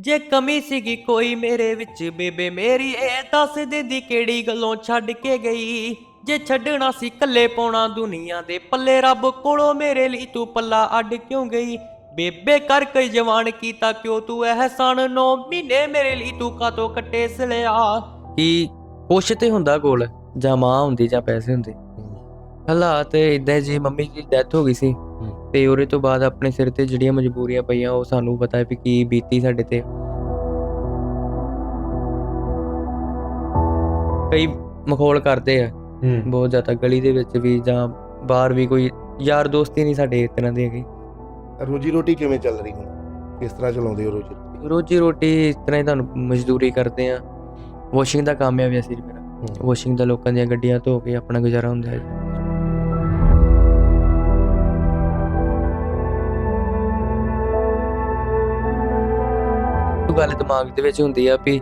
ਜੇ ਕਮੀ ਸੀਗੀ ਕੋਈ ਮੇਰੇ ਵਿੱਚ, ਬੇਬੇ ਮੇਰੀ, ਇਹ ਦੱਸ ਦਿੰਦੀ ਕਿਹੜੀ ਗੱਲੋਂ ਛੱਡ ਕੇ ਗਈ? ਜੇ ਛੱਡਣਾ ਸੀ ਕੱਲੇ ਪਾਉਣਾ ਦੁਨੀਆ ਦੇ ਪੱਲੇ, ਰੱਬ ਕੋਲੋਂ ਮੇਰੇ ਲਈ ਤੂੰ ਪੱਲਾ ਅੱਡ ਕਿਉਂ ਗਈ? ਬੇਬੇ ਕਰ ਜਵਾਨ ਕੀਤਾ ਕਿਉਂ ਤੂੰ ਅਹਿਸਾਨ ਨੌ ਮਹੀਨੇ ਮੇਰੇ ਲਈ ਤੂੰ ਕਾਤੋਂ ਕੱਟੇ ਸਲਿਆ ਕੀ ਕੁਛ ਤੇ ਹੁੰਦਾ ਕੋਲ? ਜਾਂ ਮਾਂ ਹੁੰਦੀ ਜਾਂ ਪੈਸੇ ਹੁੰਦੇ? ਹਾਲਾਤ ਇਦਾਂ ਜੀ, ਮੰਮੀ ਦੀ ਡੈਥ ਹੋ ਗਈ ਸੀ। ਤੇ ਉਹਦੇ ਤੋਂ ਬਾਅਦ ਆਪਣੇ ਸਿਰ ਤੇ ਜਿਹੜੀਆਂ ਮਜਬੂਰੀਆਂ ਪਈਆਂ ਉਹ ਸਾਨੂੰ ਪਤਾ ਹੈ ਵੀ ਕੀ ਬੀਤੀ ਸਾਡੇ ਤੇ। ਕਈ ਮਖੌਲ ਕਰਦੇ ਆ। ਹੂੰ। ਬਹੁਤ ਜ਼ਿਆਦਾ ਗਲੀ ਦੇ ਵਿੱਚ ਵੀ ਜਾਂ ਬਾਹਰ ਵੀ ਕੋਈ ਯਾਰ ਦੋਸਤੀ ਨਹੀਂ ਸਾਡੇ ਇਸ ਤਰ੍ਹਾਂ ਦੀ ਹੈਗੀ। ਰੋਜੀ ਰੋਟੀ ਕਿਵੇਂ ਚੱਲ ਰਹੀ ਹੁਣ? ਕਿਸ ਤਰ੍ਹਾਂ ਚਲਾਉਂਦੇ ਹੋ ਰੋਜੀ ਰੋਟੀ? ਰੋਜੀ ਰੋਟੀ ਇਸ ਤਰ੍ਹਾਂ ਹੀ ਤੁਹਾਨੂੰ ਮਜ਼ਦੂਰੀ ਕਰਦੇ ਆ। ਵਾਸ਼ਿੰਗ ਦਾ ਕੰਮ ਹੈ ਵੈਸੇ ਮੇਰਾ ਵਾਸ਼ਿੰਗ ਦਾ ਲੋਕਾਂ ਦੀਆਂ ਗੱਡੀਆਂ ਧੋ ਕੇ ਆਪਣਾ ਗੁਜ਼ਾਰਾ ਹੁੰਦਾ ਹੈ। ਗੱਲ ਦਿਮਾਗ ਦੇ ਵਿੱਚ ਹੁੰਦੀ ਆ ਵੀ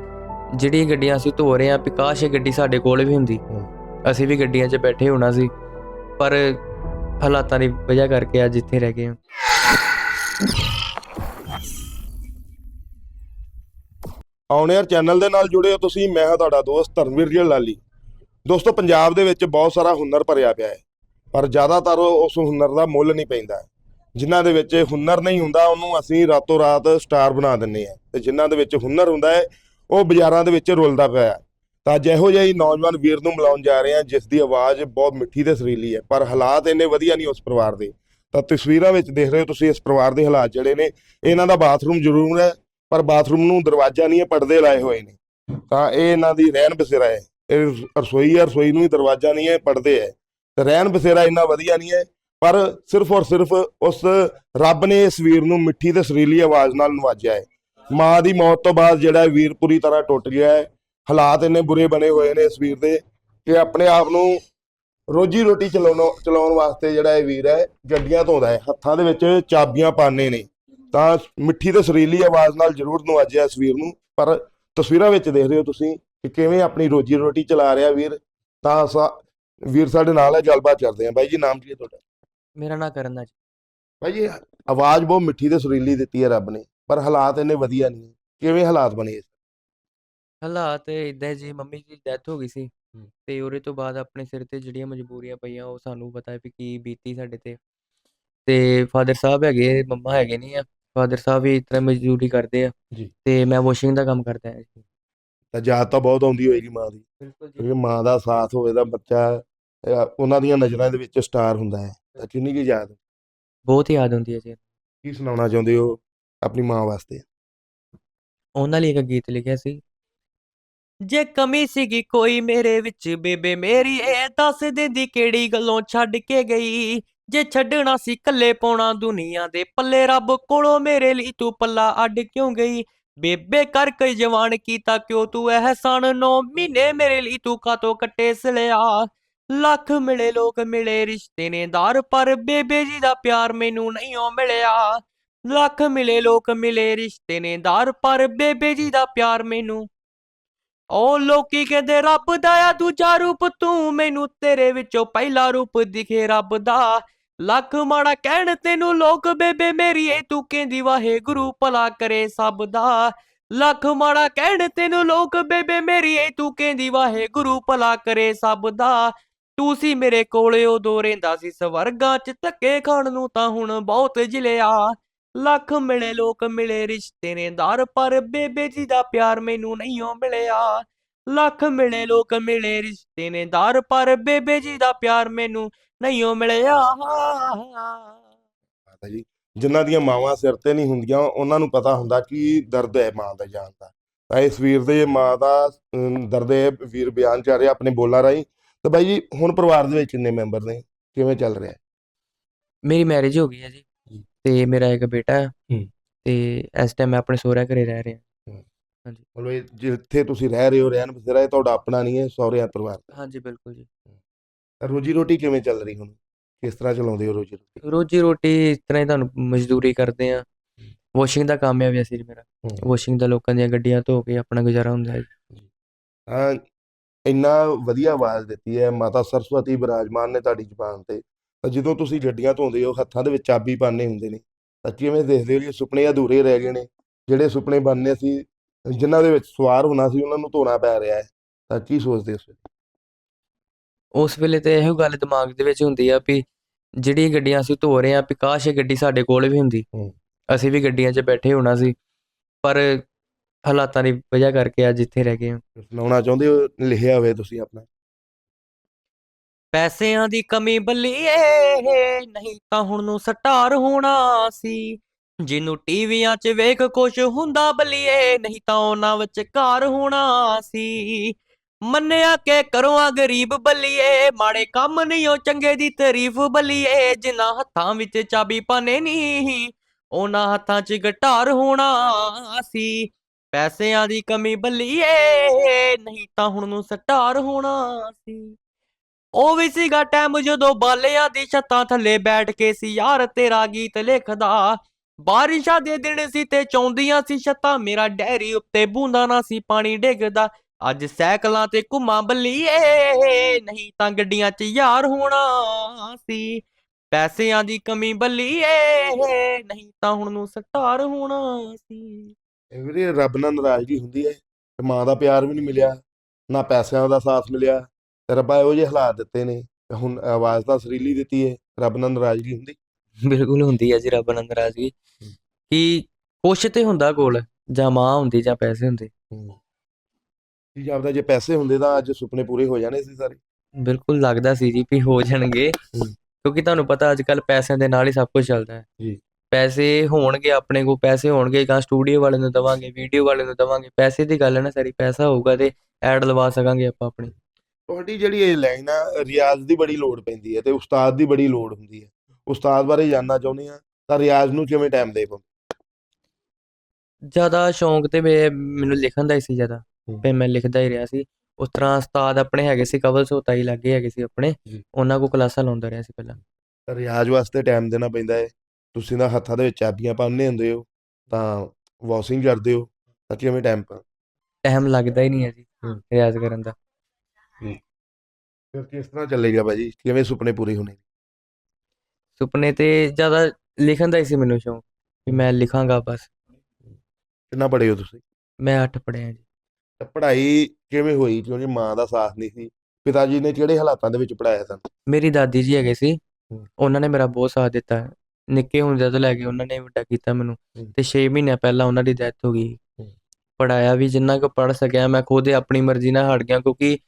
ਜਿਹੜੀ ਗੱਡੀਆਂ ਅਸੀਂ ਧੋ ਰਹੇ ਆ ਵੀ ਕਾਸ਼ ਇਹ ਗੱਡੀ ਸਾਡੇ ਕੋਲ ਵੀ ਹੁੰਦੀ। ਅਸੀਂ ਵੀ ਗੱਡੀਆਂ 'ਚ ਬੈਠੇ ਹੋਣਾ ਸੀ। ਪਰ ਹਾਲਾਤਾਂ ਦੀ ਵਜ੍ਹਾ ਕਰਕੇ ਅੱਜ ਇੱਥੇ ਰਹਿ ਗਏ ਆ ਆਨੇਅਰ ਚੈਨਲ ਦੇ ਨਾਲ ਜੁੜੇ ਹੋ ਤੁਸੀਂ। ਮੈਂ ਹਾਂ ਤੁਹਾਡਾ ਦੋਸਤ ਧਰਮਵੀਰ ਜੀ ਲਾਲੀ। ਦੋਸਤੋ ਪੰਜਾਬ ਦੇ ਵਿੱਚ ਬਹੁਤ ਸਾਰਾ ਹੁਨਰ ਭਰਿਆ ਪਿਆ ਹੈ। ਪਰ ਜ਼ਿਆਦਾਤਰ ਉਸ ਹੁਨਰ ਦਾ ਮੁੱਲ ਨਹੀਂ ਪੈਂਦਾ। ਜਿਨ੍ਹਾਂ ਦੇ ਵਿੱਚ ਹੁਨਰ ਨਹੀਂ ਹੁੰਦਾ, ਉਹਨੂੰ ਅਸੀਂ ਰਾਤੋਂ ਰਾਤ ਸਟਾਰ ਬਣਾ ਦਿੰਨੇ ਆ ਤੇ ਜਿਨ੍ਹਾਂ ਦੇ ਵਿੱਚ ਹੁਨਰ ਹੁੰਦਾ ਹੈ, ਉਹ ਬਾਜ਼ਾਰਾਂ ਦੇ ਵਿੱਚ ਰੁਲਦਾ ਪਿਆ ਹੈ। ਤਾਂ ਜਿਹੋ ਜਿਹੀ ਨੌਜਵਾਨ ਵੀਰ ਨੂੰ ਮਿਲਾਉਣ ਜਾ ਰਹੇ ਹਾਂ, ਜਿਸ ਦੀ ਆਵਾਜ਼ ਬਹੁਤ ਮਿੱਠੀ ਤੇ ਸੁਰੀਲੀ ਹੈ, ਪਰ ਹਾਲਾਤ ਇੰਨੇ ਵਧੀਆ ਨਹੀਂ ਉਸ ਪਰਿਵਾਰ ਦੇ। ਤਾਂ ਤਸਵੀਰਾਂ ਵਿੱਚ ਦੇਖ ਰਹੇ ਹੋ ਤੁਸੀਂ ਇਸ ਪਰਿਵਾਰ ਦੇ ਹਾਲਾਤ ਜਿਹੜੇ ਨੇ, ਇਹਨਾਂ ਦਾ ਬਾਥਰੂਮ ਜ਼ਰੂਰ ਹੈ, ਪਰ ਬਾਥਰੂਮ ਨੂੰ ਦਰਵਾਜ਼ਾ ਨਹੀਂ ਹੈ, ਪਰਦੇ ਲਾਏ ਹੋਏ ਨੇ। ਤਾਂ ਇਹ ਇਹਨਾਂ ਦੀ ਰਹਿਣ ਬਸੇਰਾ ਹੈ। ਇਹ ਰਸੋਈ ਹੈ, ਰਸੋਈ ਨੂੰ ਹੀ ਦਰਵਾਜ਼ਾ ਨਹੀਂ ਹੈ, ਪਰਦੇ ਹੈ। ਤੇ ਰਹਿਣ ਬਸੇਰਾ ਇੰਨਾ ਵਧੀਆ ਨਹੀਂ ਹੈ ਪਰ ਸਿਰਫ ਔਰ ਸਿਰਫ ਉਸ ਰੱਬ ਨੇ ਇਸ ਵੀਰ ਨੂੰ ਮਿੱਠੀ ਤੇ ਸੁਰੀਲੀ ਆਵਾਜ਼ ਨਾਲ ਨਵਾਜਿਆ ਹੈ। ਮਾਂ ਦੀ ਮੌਤ ਤੋਂ ਬਾਅਦ ਜਿਹੜਾ ਵੀਰ ਪੂਰੀ ਤਰ੍ਹਾਂ ਟੁੱਟ ਗਿਆ ਹੈ, ਹਾਲਾਤ ਇੰਨੇ ਬੁਰੇ ਬਣੇ ਹੋਏ ਨੇ ਇਸ ਵੀਰ ਦੇ ਕਿ ਆਪਣੇ ਆਪ ਨੂੰ ਰੋਜੀ ਰੋਟੀ ਚਲਾਉਣ ਚਲਾਉਣ ਵਾਸਤੇ ਜਿਹੜਾ ਇਹ ਵੀਰ ਹੈ, ਗੱਡੀਆਂ ਧੋਂਦਾ ਹੈ, ਹੱਥਾਂ ਦੇ ਵਿੱਚ ਚਾਬੀਆਂ ਪਾਣੇ ਨੇ। ਤਾਂ ਮਿੱਠੀ ਤੇ ਸੁਰੀਲੀ ਆਵਾਜ਼ ਨਾਲ ਜ਼ਰੂਰ ਨਵਾਜਿਆ ਇਸ ਵੀਰ ਨੂੰ। ਪਰ ਤਸਵੀਰਾਂ ਵਿੱਚ ਦੇਖ ਰਹੇ ਹੋ ਤੁਸੀਂ ਕਿ ਕਿਵੇਂ ਆਪਣੀ ਰੋਜੀ ਰੋਟੀ ਚਲਾ ਰਿਹਾ ਵੀਰ। ਤਾਂ ਸਾ- ਵੀਰ ਸਾਡੇ ਨਾਲ ਹੈ, ਗੱਲਬਾਤ ਕਰਦੇ ਹਾਂ। ਬਾਈ ਜੀ, ਨਾਮ ਕੀ ਹੈ ਤੁਹਾਡਾ? ਮੇਰਾ ਨਾਂ ਕਰਨ ਦਾ ਜੀ। ਬਾਈ ਜੀ ਆਵਾਜ਼ ਬਹੁਤ ਮਿੱਠੀ ਤੇ ਸੁਰੀਲੀ ਦਿੱਤੀ ਹੈ ਰੱਬ ਨੇ ਪਰ ਹਾਲਾਤ ਇੰਨੇ ਵਧੀਆ ਨਹੀਂ। ਕਿਵੇਂ ਹਾਲਾਤ ਬਣੇ ਹਾਲਾਤ ਇਦਾਂ ਜੀ ਮੰਮੀ ਦੀ ਡੈਥ ਹੋ ਗਈ ਸੀ ਹੂੰ। ਤੇ ਉਹਦੇ ਤੋਂ ਬਾਅਦ ਆਪਣੇ ਸਿਰ ਤੇ ਜਿਹੜੀਆਂ ਮਜਬੂਰੀਆਂ ਪਈਆਂ ਉਹ ਸਾਨੂੰ ਪਤਾ ਹੈ ਵੀ ਕੀ ਬੀਤੀ ਸਾਡੇ ਤੇ। ਤੇ ਫਾਦਰ ਸਾਹਿਬ ਹੈਗੇ ਮੰਮਾ ਹੈਗੇ ਨਹੀਂ ਆ ਫਾਦਰ ਸਾਹਿਬ ਵੀ ਇਸ ਤਰ੍ਹਾਂ ਮਜ਼ਦੂਰੀ ਕਰਦੇ ਆ ਜੀ। ਤੇ ਮੈਂ ਵਾਸ਼ਿੰਗ ਦਾ ਕੰਮ ਕਰਦਾ ਹਾਂ ਜੀ। ਤਾਂ ਯਾਦ ਤਾਂ ਬਹੁਤ ਆਉਂਦੀ ਹੋਏਗੀ ਮਾਂ ਦੀ ਬਿਲਕੁਲ ਜੀ। ਕਿਉਂਕਿ ਮਾਂ ਦਾ ਸਾਥ ਹੋਵੇ ਤਾਂ ਬੱਚਾ ਅਹ, ਉਹਨਾਂ ਦੀਆਂ ਨਜ਼ਰਾਂ ਦੇ ਵਿੱਚ ਸਟਾਰ ਹੁੰਦਾ ਹੈ। ਕਿੰਨੀ ਕੀ ਯਾਦ? ਬਹੁਤ ਯਾਦ ਹੁੰਦੀ ਹੈ ਜੀ। ਕੀ ਸੁਣਾਉਣਾ ਚਾਹੁੰਦੇ ਹੋ ਆਪਣੀ ਮਾਂ ਵਾਸਤੇ? ਉਹਨਾਂ ਲਈ ਇੱਕ ਗੀਤ ਲਿਖਿਆ ਸੀ। ਜੇ ਕਮੀ ਸੀਗੀ ਕੋਈ ਮੇਰੇ ਵਿੱਚ ਬੇਬੇ ਮੇਰੀ ਇਹ ਦੱਸ ਦਿੰਦੀ ਕਿਹੜੀ ਗੱਲੋਂ ਛੱਡ ਕੇ ਗਈ। ਜੇ ਛੱਡਣਾ ਸੀ ਕੱਲੇ ਪਾਉਣਾ ਦੁਨੀਆ ਦੇ ਪੱਲੇ ਰੱਬ ਕੋਲੋਂ ਮੇਰੇ ਲਈ ਤੂੰ ਪੱਲਾ ਅੱਡ ਕਿਉਂ ਗਈ? ਬੇਬੇ ਕਰ ਕਈ ਜਵਾਨ ਕੀਤਾ ਕਿਉਂ ਤੂੰ ਅਹਿਸਾਨ ਨੌ ਮਹੀਨੇ ਮੇਰੇ ਲਈ ਤੂੰ ਕਾਤੋਂ ਕੱਟੇ ਸਲਿਆ? ਲੱਖ ਮਿਲੇ, ਲੋਕ ਮਿਲੇ, ਰਿਸ਼ਤੇ ਨੇ ਦਾਰ, ਪਰ ਬੇਬੇ ਜੀ ਦਾ ਪਿਆਰ ਮੈਨੂੰ ਨਹੀਂ ਓ ਮਿਲਿਆ। ਲੱਖ ਮਿਲੇ, ਲੋਕ ਮਿਲੇ, ਰਿਸ਼ਤੇ ਨੇ ਦਾਰ, ਪਰ ਬੇਬੇ ਜੀ ਦਾ ਪਿਆਰ ਮੈਨੂੰ। ਓ ਲੋਕੀ ਕਹਿੰਦੇ, ਰੱਬ ਦਾ ਆ ਦੂਜਾ ਰੂਪ, ਤੂੰ ਮੈਨੂੰ ਤੇਰੇ ਵਿੱਚੋਂ ਪਹਿਲਾ ਰੂਪ ਦਿਖੇ ਰੱਬ ਦਾ। ਲੱਖ ਮਾੜਾ ਕਹਿਣ, ਤੈਨੂੰ ਲੋਕ, ਬੇਬੇ ਮੇਰੀ ਏ ਤੂੰ ਕਹਿੰਦੀ, ਵਾਹਿਗੁਰੂ ਭਲਾ ਕਰੇ ਸਭ ਦਾ। ਲੱਖ ਮਾੜਾ ਕਹਿਣ, ਤੈਨੂੰ ਲੋਕ, ਬੇਬੇ ਮੇਰੀ ਏ ਤੂੰ ਕਹਿੰਦੀ, ਵਾਹਿਗੁਰੂ ਭਲਾ ਕਰੇ ਸਭ ਦਾ। ਤੂੰ ਸੀ ਮੇਰੇ ਕੋਲੇ ਉਦੋਂ ਰਹਿੰਦਾ ਸੀ, ਸਵਰਗਾਂ ਚ ਧੱਕੇ ਖਾਣ ਨੂੰ ਤਾਂ ਹੁਣ ਬਹੁਤ ਜਿਲਿਆ। ਲੱਖ ਮਿਲੇ, ਲੋਕ ਮਿਲੇ, ਰਿਸ਼ਤੇ ਨੇ ਦਾਰ ਪਰ ਬੇਬੇ ਜੀ ਦਾ ਪਿਆਰ ਮੈਨੂੰ ਨਹੀਂ ਓ ਮਿਲਿਆ। ਲੱਖ ਮਿਲੇ, ਲੋਕ ਮਿਲੇ, ਰਿਸ਼ਤੇ ਨੇ ਦਾਰ ਪਰ ਬੇਬੇ ਜੀ ਦਾ ਪਿਆਰ ਮੈਨੂੰ ਨਹੀਂ ਓ ਮਿਲਿਆ। ਮਾਤਾ ਜੀ, ਜਿਨ੍ਹਾਂ ਦੀਆਂ ਮਾਵਾਂ ਸਿਰ ਤੇ ਨਹੀਂ ਹੁੰਦੀਆਂ, ਉਹਨਾਂ ਨੂੰ ਪਤਾ ਹੁੰਦਾ ਕਿ ਦਰਦ ਹੈ ਮਾਂ ਦਾ ਜਾਨ ਦਾ। ਤਾਂ ਇਸ ਵੀਰ ਦੇ ਮਾਂ ਦਾ ਦਰਦ ਹੈ, ਵੀਰ ਬਿਆਨ ਕਰ ਰਿਹਾ ਆਪਣੇ ਬੋਲਾਂ ਰਾਹੀਂ ਤਾਂ ਬਾਈ ਜੀ ਹੁਣ ਪਰਿਵਾਰ ਦੇ ਵਿੱਚ ਕਿੰਨੇ ਮੈਂਬਰ ਨੇ? ਕਿਵੇਂ ਚੱਲ ਰਿਹਾ? ਹੈ ਮੇਰੀ ਮੈਰਿਜ ਹੋ ਗਈ ਹੈ ਜੀ। ਜੀ। ਤੇ ਮੇਰਾ ਇੱਕ ਬੇਟਾ ਹੈ। ਹੂੰ। ਤੇ ਇਸ ਟਾਈਮ ਮੈਂ ਆਪਣੇ ਸਹੁਰਿਆਂ ਘਰੇ ਰਹਿ ਰਿਹਾ। ਮਤਲਬ ਇਹ ਜਿੱਥੇ ਤੁਸੀਂ ਰਹਿ ਰਹੇ ਹੋ ਰਹਿਣ ਬਸੇਰਾ ਇਹ ਤੁਹਾਡਾ ਆਪਣਾ ਨਹੀਂ ਹੈ ਸਹੁਰਿਆਂ ਪਰਿਵਾਰ ਦਾ। ਹਾਂਜੀ ਬਿਲਕੁਲ ਜੀ। ਤਾਂ ਰੋਜੀ ਰੋਟੀ ਕਿਵੇਂ ਚੱਲ ਰਹੀ ਹੁਣ? ਕਿਸ ਤਰ੍ਹਾਂ ਚਲਾਉਂਦੇ ਹੋ ਰੋਜੀ ਰੋਟੀ ਰੋਜੀ ਰੋਟੀ ਇਸ ਤਰ੍ਹਾਂ ਹੀ ਤੁਹਾਨੂੰ ਮਜ਼ਦੂਰੀ ਕਰਦੇ ਆ ਵਾਸ਼ਿੰਗ ਦਾ ਕੰਮ ਹੈ ਵੈਸੇ ਮੇਰਾ। ਵਾਸ਼ਿੰਗ ਦਾ ਲੋਕਾਂ ਦੀਆਂ ਗੱਡੀਆਂ ਧੋ ਕੇ ਆਪਣਾ ਗੁਜ਼ਾਰਾ ਹੁੰਦਾ ਹੈ। ਤਾਂ ਇੰਨਾ ਵਧੀਆ ਆਵਾਜ਼ ਦਿੱਤੀ ਹੈ ਮਾਤਾ ਸਰਸਵਤੀ ਬਿਰਾਜਮਾਨ ਨੇ ਤੁਹਾਡੀ ਜ਼ੁਬਾਨ ਤੇ। ਤਾਂ ਜਦੋਂ ਤੁਸੀਂ ਗੱਡੀਆਂ ਧੋਂਦੇ ਹੋ ਹੱਥਾਂ ਦੇ ਵਿੱਚ ਚਾਬੀ ਪਾਣੇ ਹੁੰਦੇ ਨੇ ਤਾਂ ਕਿਵੇਂ ਦੇਖਦੇ ਹੋ ਜੀ ਸੁਪਨੇ ਅਧੂਰੇ ਰਹਿ ਗਏ ਨੇ? ਜਿਹੜੇ ਸੁਪਨੇ ਬਣਨੇ ਸੀ ਜਿਨ੍ਹਾਂ ਦੇ ਵਿੱਚ ਸਵਾਰ ਹੋਣਾ ਸੀ ਉਹਨਾਂ ਨੂੰ ਧੋਣਾ ਪੈ ਰਿਹਾ ਹੈ। ਤਾਂ ਕੀ ਸੋਚਦੇ ਹੋ ਉਸ ਵੇਲੇ ਤੇ ਇਹੋ ਗੱਲ ਦਿਮਾਗ ਦੇ ਵਿੱਚ ਹੁੰਦੀ ਆ ਵੀ ਜਿਹੜੀ ਗੱਡੀਆਂ ਅਸੀਂ ਧੋ ਰਹੇ ਆ ਵੀ ਕਾਸ਼ ਇਹ ਗੱਡੀ ਸਾਡੇ ਕੋਲ ਵੀ ਹੁੰਦੀ। ਅਸੀਂ ਵੀ ਗੱਡੀਆਂ 'ਚ ਬੈਠੇ ਹੋਣਾ ਸੀ। ਪਰ ਹਾਲਾਤਾਂ ਦੀ ਵਜ੍ਹਾ ਕਰਕੇ ਅੱਜ ਇੱਥੇ ਰਹਿ ਗਏ ਹਾਂ। ਸੁਣਾਉਣਾ ਚਾਹੁੰਦੇ ਹੋ? ਲਿਖਿਆ ਹੋਵੇ ਤੁਸੀਂ ਆਪਣਾ। ਪੈਸਿਆਂ ਦੀ ਕਮੀ ਬੱਲੀਏ ਨਹੀਂ ਤਾਂ ਹੁਣ ਨੂੰ ਸਟਾਰ ਹੋਣਾ ਸੀ। ਜਿਹਨੂੰ ਟੀਵੀਆਂ 'ਚ ਵੇਖ ਕੁਛ ਹੁੰਦਾ ਬੱਲੀਏ ਨਹੀਂ ਤਾਂ ਉਹਨਾਂ ਵਿੱਚ ਘਰ ਹੋਣਾ ਸੀ। ਮੰਨਿਆ ਕਿ ਕਰੋ ਆ ਗਰੀਬ ਬੱਲੀਏ ਮਾੜੇ ਕੰਮ ਨਹੀਂ ਉਹ ਚੰਗੇ ਦੀ ਤਾਰੀਫ ਬੱਲੀਏ ਜਿਨ੍ਹਾਂ ਹੱਥਾਂ ਵਿੱਚ ਚਾਬੀ ਪਾਨੇ ਨਹੀਂ ਉਹਨਾਂ ਹੱਥਾਂ 'ਚ ਗਟਾਰ ਹੋਣਾ ਸੀ। ਪੈਸਿਆਂ ਦੀ ਕਮੀ ਬੱਲੀਏ ਨਹੀਂ ਤਾਂ ਹੁਣ ਨੂੰ ਸਟਾਰ ਹੋਣਾ ਸੀ। ਉਹ ਵੀ ਸੀਗਾ ਟਾਈਮ ਜਦੋਂ ਬਾਲਿਆਂ ਦੀ ਛੱਤਾਂ ਥੱਲੇ ਬੈਠ ਕੇ ਸੀ ਯਾਰ ਤੇਰਾ ਗੀਤ ਲਿਖਦਾ। ਬਾਰਿਸ਼ਾਂ ਦੇ ਦਿਨ ਸੀ ਤੇ ਚੌਂਦੀਆਂ ਸੀ ਛੱਤਾਂ, ਮੇਰਾ ਡੈਰੀ ਉੱਤੇ ਬੂੰਦਾ ਨਾ ਸੀ ਪਾਣੀ ਡਿੱਗਦਾ। ਅੱਜ ਸਾਈਕਲਾਂ ਤੇ ਘੁੰਮਾਂ ਬੱਲੀਏ ਨਹੀਂ ਤਾਂ ਗੱਡੀਆਂ 'ਚ ਯਾਰ ਹੋਣਾ ਸੀ। ਪੈਸਿਆਂ ਦੀ ਕਮੀ ਬੱਲੀਏ ਨਹੀਂ ਤਾਂ ਹੁਣ ਨੂੰ ਸਟਾਰ ਹੋਣਾ ਸੀ। ਵੀਰੇ ਰੱਬ ਨਾਲ ਨਾਰਾਜ਼ਗੀ ਹੁੰਦੀ ਹੈ ਤੇ ਮਾਂ ਦਾ ਪਿਆਰ ਵੀ ਨਹੀਂ ਮਿਲਿਆ ਨਾ ਪੈਸਿਆਂ ਦਾ ਸਾਥ ਮਿਲਿਆ ਤੇ ਰੱਬਾ ਇਹੋ ਜਿਹੇ ਹਾਲਾਤ ਦਿੱਤੇ ਨੇ ਤੇ ਹੁਣ ਆਵਾਜ਼ ਤਾਂ ਸਰੀਲੀ ਦਿੱਤੀ ਹੈ ਰੱਬ ਨਾਲ ਨਾਰਾਜ਼ਗੀ ਹੁੰਦੀ। ਬਿਲਕੁਲ ਹੁੰਦੀ ਹੈ ਜੀ ਰੱਬ ਨਾਲ ਨਾਰਾਜ਼ਗੀ ਕਿ ਕੁਛ ਤੇ ਹੁੰਦਾ ਕੋਲ ਜਾਂ ਮਾਂ ਹੁੰਦੀ ਜਾਂ ਪੈਸੇ ਹੁੰਦੇ। ਕੀ ਜਾਪਦਾ ਜੇ ਪੈਸੇ ਹੁੰਦੇ ਤਾਂ ਅੱਜ ਸੁਪਨੇ ਪੂਰੇ ਹੋ ਜਾਣੇ ਸੀ ਸਾਰੇ। ਬਿਲਕੁਲ ਲੱਗਦਾ ਸੀ ਜੀ ਵੀ ਹੋ ਜਾਣਗੇ। ਕਿਉਂਕਿ ਤੁਹਾਨੂੰ ਪਤਾ ਅੱਜ ਕੱਲ ਪੈਸਿਆਂ ਦੇ ਨਾਲ ਹੀ ਸਭ ਕੁਝ ਚੱਲਦਾ ਹੈ। ਜੀ। ਪੈਸੇ ਹੋਣਗੇ ਆਪਣੇ ਕੋਲ ਪੈਸੇ ਹੋਣਗੇ ਤਾਂ ਸਟੂਡੀਓ ਵਾਲੇ ਨੂੰ ਦਵਾਂਗੇ ਵੀਡੀਓ ਵਾਲੇ ਨੂੰ ਦਵਾਂਗੇ ਪੈਸੇ ਦੀ ਗੱਲ ਹੈ ਨਾ ਸਾਰੀ ਪੈਸਾ ਹੋਊਗਾ ਤੇ ਐਡ ਲਵਾ ਸਕਾਂਗੇ ਆਪਾਂ ਆਪਣੀ। ਤੁਹਾਡੀ ਜਿਹੜੀ ਇਹ ਲਾਈਨ ਆ ਰਿਆਜ਼ ਦੀ ਬੜੀ ਲੋੜ ਪੈਂਦੀ ਹੈ ਤੇ ਉਸਤਾਦ ਦੀ ਬੜੀ ਲੋੜ ਹੁੰਦੀ ਹੈ। ਉਸਤਾਦ ਬਾਰੇ ਜਾਨਣਾ ਚਾਹੁੰਦੇ ਆ ਤਾਂ ਰਿਆਜ਼ ਨੂੰ ਕਿਵੇਂ ਟਾਈਮ ਦੇ ਪਾਉਂਦੇ ਜ਼ਿਆਦਾ ਸ਼ੌਂਕ ਤੇ ਮੇ- ਮੈਨੂੰ ਲਿਖਣ ਦਾ ਹੀ ਸੀ ਜ਼ਿਆਦਾ। ਤੇ ਮੈਂ ਲਿਖਦਾ ਹੀ ਰਿਹਾ ਸੀ। ਉਸ ਤਰ੍ਹਾਂ ਉਸਤਾਦ ਆਪਣੇ ਹੈਗੇ ਸੀ ਕਵਲ ਸੋਤਾ ਹੀ ਲੱਗੇ ਹੈਗੇ ਸੀ ਆਪਣੇ। ਉਹਨਾਂ ਕੋਲ ਕਲਾਸਾਂ ਲਾਉਂਦਾ ਰਿਹਾ ਸੀ ਪਹਿਲਾਂ। ਰਿਆਜ਼ ਵਾਸਤੇ ਟਾਈਮ ਦੇਣਾ ਪੈਂਦਾ ਹੈ। ਤੁਸੀਂ ਤਾਂ ਹੱਥਾਂ ਦੇ ਵਿੱਚ ਚਾਬੀਆਂ ਪਾਉਂਦੇ ਹੁੰਦੇ ਹੋ ਤਾਂ ਵਾਸ਼ਿੰਗ ਕਰਦੇ ਹੋ ਤਾਂ ਕਿਵੇਂ ਟਾਈਮ ਪਾ ਟਾਈਮ ਲੱਗਦਾ ਹੀ ਨਹੀਂ ਹੈ ਜੀ। ਰਿਆਜ਼ ਕਰਨ ਦਾ। ਫਿਰ ਕਿਸ ਤਰ੍ਹਾਂ ਚੱਲੇਗਾ ਭਾਜੀ? ਕਿਵੇਂ ਸੁਪਨੇ ਪੂਰੇ ਹੋਣੇ? ਸੁਪਨੇ ਤੇ ਜ਼ਿਆਦਾ ਲਿਖਣ ਦਾ ਹੀ ਸੀ ਮੈਨੂੰ ਸ਼ੌਂਕ ਵੀ ਮੈਂ ਲਿਖਾਂਗਾ ਬਸ। ਕਿੰਨਾ ਪੜ੍ਹੇ ਹੋ ਤੁਸੀਂ? ਮੈਂ ਅੱਠ ਪੜ੍ਹਿਆ ਜੀ। ਤਾਂ ਪੜ੍ਹਾਈ ਕਿਵੇਂ ਹੋਈ? ਕਿਉਂਕਿ ਮਾਂ ਦਾ ਸਾਥ ਨਹੀਂ ਸੀ। ਪਿਤਾ ਜੀ ਨੇ ਕਿਹੜੇ ਹਾਲਾਤਾਂ ਦੇ ਵਿੱਚ ਪੜਾਇਆ ਤੁਹਾਨੂੰ ਮੇਰੀ ਦਾਦੀ ਜੀ ਹੈਗੇ ਸੀ। ਉਹਨਾਂ ਨੇ ਮੇਰਾ ਬਹੁਤ ਸਾਥ ਦਿੱਤਾ। ਨਿੱਕੇ ਹੁੰਦੇ ਤੋਂ ਲੈ ਕੇ ਉਹਨਾਂ ਨੇ ਵੱਡਾ ਕੀਤਾ ਮੈਨੂੰ। ਹੂੰ। ਤੇ 6 ਮਹੀਨੇ ਪਹਿਲਾਂ ਉਹਨਾਂ ਦੀ ਡੈਥ ਹੋ ਗਈ। ਹੂੰ। ਪੜਾਇਆ ਵੀ ਜਿੰਨਾ ਕੁ ਪੜ ਸਕਿਆ ਮੈਂ ਖੁਦ ਆਪਣੀ ਮਰਜ਼ੀ ਨਾਲ ਹਟ ਗਿਆ ਕਿਉਂਕਿ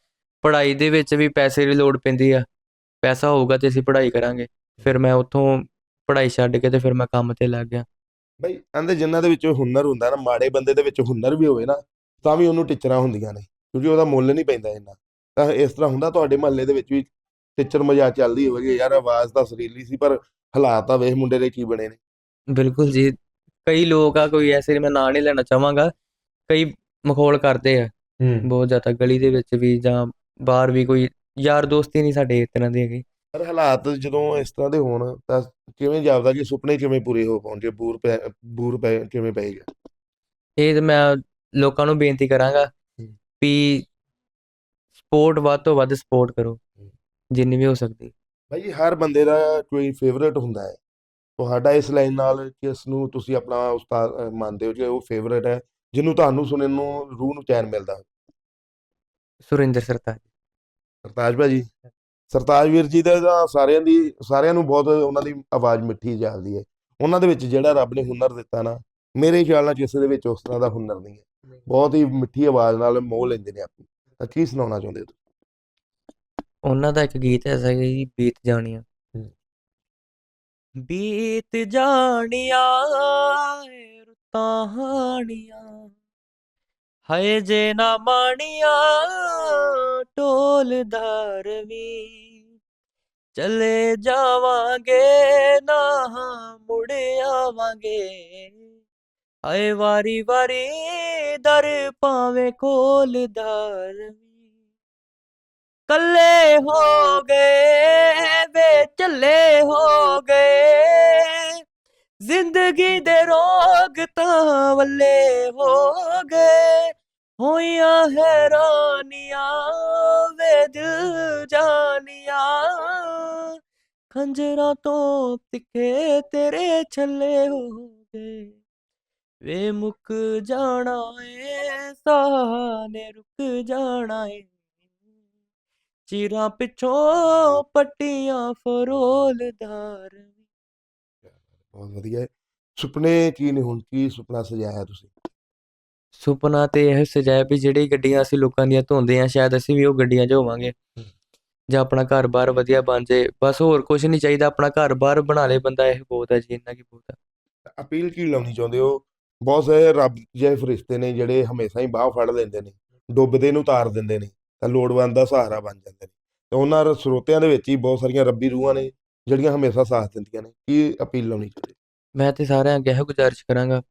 ਪੜ੍ਹਾਈ ਦੇ ਵਿੱਚ ਵੀ ਪੈਸੇ ਦੀ ਲੋੜ ਪੈਂਦੀ ਆ। ਪੈਸਾ ਹੋਊਗਾ ਤੇ ਅਸੀਂ ਪੜ੍ਹਾਈ ਕਰਾਂਗੇ। ਫਿਰ ਮੈਂ ਉੱਥੋਂ ਪੜ੍ਹਾਈ ਛੱਡ ਕੇ ਤੇ ਫਿਰ ਮੈਂ ਕੰਮ ਤੇ ਲੱਗ ਗਿਆ। ਬਈ ਕਹਿੰਦੇ ਜਿਨ੍ਹਾਂ ਦੇ ਵਿੱਚ ਹੁਨਰ ਹੁੰਦਾ ਨਾ ਮਾੜੇ ਬੰਦੇ ਦੇ ਵਿੱਚ ਹੁਨਰ ਵੀ ਹੋਵੇ ਨਾ ਤਾਂ ਵੀ ਉਹਨੂੰ ਟੀਚਰਾਂ ਹੁੰਦੀਆਂ ਨੇ ਕਿਉਂਕਿ ਉਹਦਾ ਮੁੱਲ ਨਹੀਂ ਪੈਂਦਾ ਇੰਨਾ। ਤਾਂ ਇਸ ਤਰ੍ਹਾਂ ਹੁੰਦਾ ਤੁਹਾਡੇ ਮਹੱਲੇ ਦੇ ਵਿੱਚ ਵੀ ਟੀਚਰ ਮਜ਼ਾਕ ਚੱਲਦੀ ਹੋਵੇਗੀ ਯਾਰ ਆਵਾਜ਼ ਤਾਂ ਸਰੀਲੀ ਸੀ ਪਰ ਹਾਲਾਤ ਤਾਂ ਵੇਖ ਮੁੰਡੇ ਦੇ ਕੀ ਬਣੇ ਨੇ। ਬਿਲਕੁਲ ਜੀ। ਕਈ ਲੋਕ ਆ ਕੋਈ ਐਸੇ ਮੈਂ ਨਾਂ ਨਹੀਂ ਲੈਣਾ ਚਾਹਾਂਗਾ। ਕਈ ਮਖੌਲ ਕਰਦੇ ਆ। ਬਹੁਤ ਜ਼ਿਆਦਾ ਗਲੀ ਦੇ ਵਿੱਚ ਵੀ ਜਾਂ ਬਾਹਰ ਵੀ ਕੋਈ ਯਾਰ ਦੋਸਤੀ ਨਹੀਂ ਸਾਡੇ ਇਸ ਤਰ੍ਹਾਂ ਦੀ ਹੈਗੀ। ਪਰ ਹਾਲਾਤ ਜਦੋਂ ਇਸ ਤਰ੍ਹਾਂ ਦੇ ਹੋਣ ਤਾਂ ਕਿਵੇਂ ਜਾਪਦਾ ਕਿ ਸੁਪਨੇ ਕਿਵੇਂ ਪੂਰੇ ਹੋ ਪਾਉਣਗੇ ਬੂਰ ਪੈ ਬੂਰ ਪੈ ਕਿਵੇਂ ਪਏਗਾ ਇਹ ਤੇ ਮੈਂ ਲੋਕਾਂ ਨੂੰ ਬੇਨਤੀ ਕਰਾਂਗਾ। ਵੀ ਸਪੋਰਟ ਵੱਧ ਤੋਂ ਵੱਧ ਸਪੋਰਟ ਕਰੋ। ਜਿੰਨੀ ਵੀ ਹੋ ਸਕਦੀ। ਭਾਈ ਹਰ ਬੰਦੇ ਦਾ ਕੋਈ ਫੇਵਰੇਟ ਹੁੰਦਾ ਹੈ। ਤੁਹਾਡਾ ਇਸ ਲਾਈਨ ਨਾਲ ਕਿਸ ਨੂੰ ਤੁਸੀਂ ਆਪਣਾ ਉਸਤਾਦ ਮੰਨਦੇ ਹੋ ਕਿ ਉਹ ਫੇਵਰੇਟ ਹੈ ਜਿਹਨੂੰ ਤੁਹਾਨੂੰ ਸੁਣਨ ਨੂੰ ਰੂਹ ਨੂੰ ਚੈਨ ਮਿਲਦਾ? ਸੁਰਿੰਦਰ ਸਰਤਾਜ। ਸਰਤਾਜ ਭਾਜੀ ਸਰਤਾਜ ਵੀਰ ਜੀ ਦਾ ਤਾਂ ਸਾਰਿਆਂ ਦੀ ਸਾਰਿਆਂ ਨੂੰ ਬਹੁਤ ਉਹਨਾਂ ਦੀ ਆਵਾਜ਼ ਮਿੱਠੀ ਜਾਂਦੀ ਹੈ। ਉਹਨਾਂ ਦੇ ਵਿੱਚ ਜਿਹੜਾ ਰੱਬ ਨੇ ਹੁਨਰ ਦਿੱਤਾ ਨਾ ਮੇਰੇ ਖਿਆਲ ਨਾਲ ਕਿਸੇ ਦੇ ਵਿੱਚ ਉਸ ਤਰ੍ਹਾਂ ਦਾ ਹੁਨਰ ਨਹੀਂ ਹੈ। ਬਹੁਤ ਹੀ ਮਿੱਠੀ ਆਵਾਜ਼ ਨਾਲ ਮੋਹ ਲੈਂਦੇ ਨੇ ਆਪਣੀ ਤਾਂ ਕੀ ਸੁਣਾਉਣਾ ਚਾਹੁੰਦੇ ਹੋ ਉਹਨਾਂ ਦਾ ਇੱਕ ਗੀਤ ਐਸਾ ਹੈ ਜੀ, ਬੀਤ ਜਾਣੀਆਂ। ਬੀਤ ਜਾਣੀਆਂ ਏ ਰੁੱਤਾਂ ਹਾਣੀਆਂ, ਹਾਏ ਜੇ ਨਾ ਮਾਣੀਆਂ ਢੋਲਦਾਰ ਵੀ ਚਲੇ ਜਾਵਾਂਗੇ, ਨਾ ਮੁੜ ਆਵਾਂਗੇ, ਹਾਏ ਵਾਰੀ ਵਾਰੀ ਦਰ ਪਾਵੇਂ ਖੋਲਦਾਰ ਵੀ ਕੱਲੇ ਹੋ ਗਏ, ਵੇ ਚੱਲੇ ਹੋ ਗਏ। ਜ਼ਿੰਦਗੀ ਦੇ ਰੋਗ ਤਾਂ ਵੱਲੇ ਹੋ ਗਏ। ਹੋਈਆਂ ਹੈਰਾਨੀਆਂ, ਵੇ ਦਿਲ ਜਾਨੀਆਂ। ਖੰਜਰਾਂ ਤੋਂ ਤਿੱਖੇ ਤੇਰੇ ਛੱਲੇ ਹੋ ਗਏ। ਵੇ ਮੁੱਕ ਜਾਣਾ ਏ, ਸਾਹ ਨੇ ਰੁਕ ਜਾਣਾ ਏ। ਚਿਰਾਂ ਪਿੱਛੋਂ ਪੱਟੀਆਂ ਫਰੋਲਦਾਰ ਬਹੁਤ ਵਧੀਆ। ਹੈ ਸੁਪਨੇ ਕੀ ਨੇ ਹੁਣ? ਕੀ ਸੁਪਨਾ ਸਜਾਇਆ ਤੁਸੀਂ? ਸੁਪਨਾ ਤੇ ਇਹ ਸਜਾਇਆ ਵੀ ਜਿਹੜੀ ਗੱਡੀਆਂ ਅਸੀਂ ਲੋਕਾਂ ਦੀਆਂ ਧੋਂਦੇ ਆ ਸ਼ਾਇਦ ਅਸੀਂ ਵੀ ਉਹ ਗੱਡੀਆਂ 'ਚ ਹੋਵਾਂਗੇ। ਜਾਂ ਆਪਣਾ ਘਰ-ਬਾਰ ਵਧੀਆ ਬਣ ਜੇ। ਬਸ ਹੋਰ ਕੁਝ ਨਹੀਂ ਚਾਹੀਦਾ ਆਪਣਾ ਘਰ-ਬਾਰ ਬਣਾ ਲੇ ਬੰਦਾ ਇਹ ਬਹੁਤ ਹੈ ਜੀ ਇੰਨਾ ਕੀ ਬਹੁਤ ਹੈ। ਅਪੀਲ ਕੀ ਲਾਉਣੀ ਚਾਹੁੰਦੇ ਹੋ? ਬਹੁਤ ਸਾਰੇ ਰੱਬ ਜਿਹੇ ਫਰਿਸ਼ਤੇ ਨੇ ਜਿਹੜੇ ਹਮੇਸ਼ਾ ਹੀ ਬਾਹ ਫੜ ਲੈਂਦੇ ਨੇ ਡੁੱਬਦੇ ਨੂੰ ਤਾਰ ਦਿੰਦੇ ਨੇ। ਤਾਂ ਲੋੜਵੰਦ ਦਾ ਸਹਾਰਾ ਬਣ ਜਾਂਦੇ ਨੇ ਤੇ ਉਹਨਾਂ ਸਰੋਤਿਆਂ ਦੇ ਵਿੱਚ ਹੀ ਬਹੁਤ ਸਾਰੀਆਂ ਰੱਬੀ ਰੂਹਾਂ ਨੇ ਜਿਹੜੀਆਂ ਹਮੇਸ਼ਾ ਸਾਥ ਦਿੰਦੀਆਂ ਨੇ। ਕੀ ਅਪੀਲ ਲਾਉਣੀ ਚਾਹੁੰਦੇ? ਮੈਂ ਤੇ ਸਾਰਿਆਂ ਅੱਗੇ ਇਹੋ ਗੁਜ਼ਾਰਿਸ਼ ਕਰਾਂਗਾ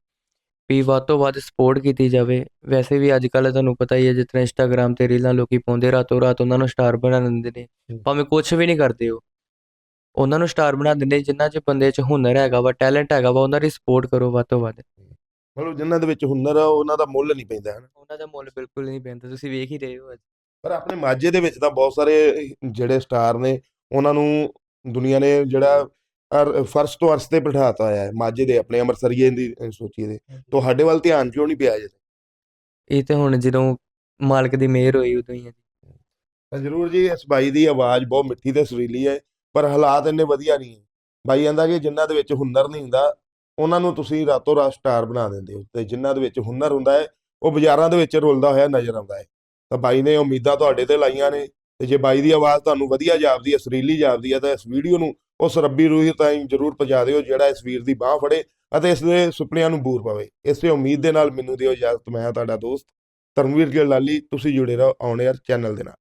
ਵੀ ਵੱਧ ਤੋਂ ਵੱਧ ਸਪੋਰਟ ਕੀਤੀ ਜਾਵੇ। ਵੈਸੇ ਵੀ ਅੱਜ ਕੱਲ੍ਹ ਤੁਹਾਨੂੰ ਪਤਾ ਹੀ ਹੈ ਤਰ੍ਹਾਂ ਇੰਸਟਾਗ੍ਰam ਤੇ ਰੀਲਾਂ ਲੋਕੀ ਪਾਉਂਦੇ ਰਾਤੋਂ ਰਾਤ ਉਹਨਾਂ ਨੂੰ ਸਟਾਰ ਬਣਾ ਦਿੰਦੇ ਨੇ। ਭਾਵੇਂ ਕੁਝ ਵੀ ਨਹੀਂ ਕਰਦੇ ਉਹ। ਉਹਨਾਂ ਨੂੰ ਸਟਾਰ ਬਣਾ ਦਿੰਦੇ ਜਿਨ੍ਹਾਂ 'ਚ ਬੰਦੇ 'ਚ ਹੁਨਰ ਹੈਗਾ ਵਾ ਟੈਲੈਂਟ ਹੈਗਾ ਵਾ ਉਹਨਾਂ ਦੀ ਸਪੋਰਟ ਕਰੋ ਵੱਧ ਤੋਂ ਵੱਧ। ਮਤਲਬ ਜਿਨ੍ਹਾਂ ਦੇ ਵਿੱਚ ਹੁਨਰ ਆ ਉਹਨਾਂ ਦਾ ਮੁੱਲ ਨਹੀਂ ਪੈਂਦਾ ਹੈ ਉਹਨਾਂ ਦਾ ਮੁੱਲ ਬਿਲਕੁਲ ਨਹੀਂ ਪੈਂਦਾ ਤੁਸੀਂ ਵੇਖ ਹੀ ਰਹੇ ਹੋ ਅੱਜ। ਪਰ ਆਪਣੇ ਮਾਝੇ ਦੇ ਵਿੱਚ ਤਾਂ ਬਹੁਤ ਸਾਰੇ ਜਿਹੜੇ ਸਟਾਰ ਨੇ ਉਹਨਾਂ ਨੂੰ ਦੁਨੀਆ ਨੇ ਜਿਹੜਾ ਅਰ- ਫਰਸ਼ ਤੋਂ ਅਰਸ਼ ਤੇ ਬਿਠਾਤਾ ਹੋਇਆ ਹੈ ਮਾਝੇ ਦੇ ਆਪਣੇ ਅੰਮ੍ਰਿਤਸਰੀਏ ਦੀ ਸੋਚੀਏ ਦੇ ਤੁਹਾਡੇ ਵੱਲ ਧਿਆਨ ਕਿਉਂ ਨਹੀਂ ਪਿਆ ਜੇ ਇਹ ਤੇ ਹੁਣ ਜਦੋਂ ਮਾਲਕ ਦੀ ਮਿਹਰ ਹੋਈ ਉਦੋਂ ਹੀ ਹੈ ਜੀ। ਤਾਂ ਜ਼ਰੂਰ ਜੀ ਇਸ ਬਾਈ ਦੀ ਆਵਾਜ਼ ਬਹੁਤ ਮਿੱਠੀ ਤੇ ਸੁਰੀਲੀ ਹੈ ਪਰ ਹਾਲਾਤ ਇੰਨੇ ਵਧੀਆ ਨਹੀਂ ਹੈ। ਬਾਈ ਕਹਿੰਦਾ ਕਿ ਜਿਨ੍ਹਾਂ ਦੇ ਵਿੱਚ ਹੁਨਰ ਨਹੀਂ ਹੁੰਦਾ ਉਹਨਾਂ ਨੂੰ ਤੁਸੀਂ ਰਾਤੋਂ ਰਾਤ ਸਟਾਰ ਬਣਾ ਦਿੰਦੇ ਹੋ ਤੇ ਜਿਨ੍ਹਾਂ ਦੇ ਵਿੱਚ ਹੁਨਰ ਹੁੰਦਾ ਹੈ ਉਹ ਬਾਜ਼ਾਰਾਂ ਦੇ ਵਿੱਚ ਰੁਲਦਾ ਹੋਇਆ ਨਜ਼ਰ ਆਉਂਦਾ ਹੈ। ਤਾਂ ਬਾਈ ਨੇ ਉਮੀਦਾਂ ਤੁਹਾਡੇ ਤੇ ਲਾਈਆਂ ਨੇ ਤੇ ਜੇ ਬਾਈ ਦੀ ਆਵਾਜ਼ ਤੁਹਾਨੂੰ ਵਧੀਆ ਜਾਪਦੀ ਹੈ, ਸੁਰੀਲੀ ਜਾਪਦੀ ਹੈ, ਤਾਂ ਇਸ ਵੀਡੀਓ ਨੂੰ ਉਸ ਰੱਬੀ ਰੂਹ ਤਾਈਂ ਜ਼ਰੂਰ ਪਹੁੰਚਾ ਦਿਓ, ਜਿਹੜਾ ਇਸ ਵੀਰ ਦੀ ਬਾਹ ਫੜੇ ਅਤੇ ਇਸ ਦੇ ਸੁਪਨਿਆਂ ਨੂੰ ਬੂਰ ਪਾਵੇ। ਇਸੇ ਉਮੀਦ ਦੇ ਨਾਲ ਮੈਨੂੰ ਦਿਓ ਇਜਾਜ਼ਤ, ਮੈਂ ਤੁਹਾਡਾ ਦੋਸਤ ਧਰਮਵੀਰ ਗਿੱਲ ਲਾਲੀ, ਤੁਸੀਂ ਜੁੜੇ ਰਹੋ ਆਨ 에ਅਰ ਚੈਨਲ ਦੇ ਨਾਲ।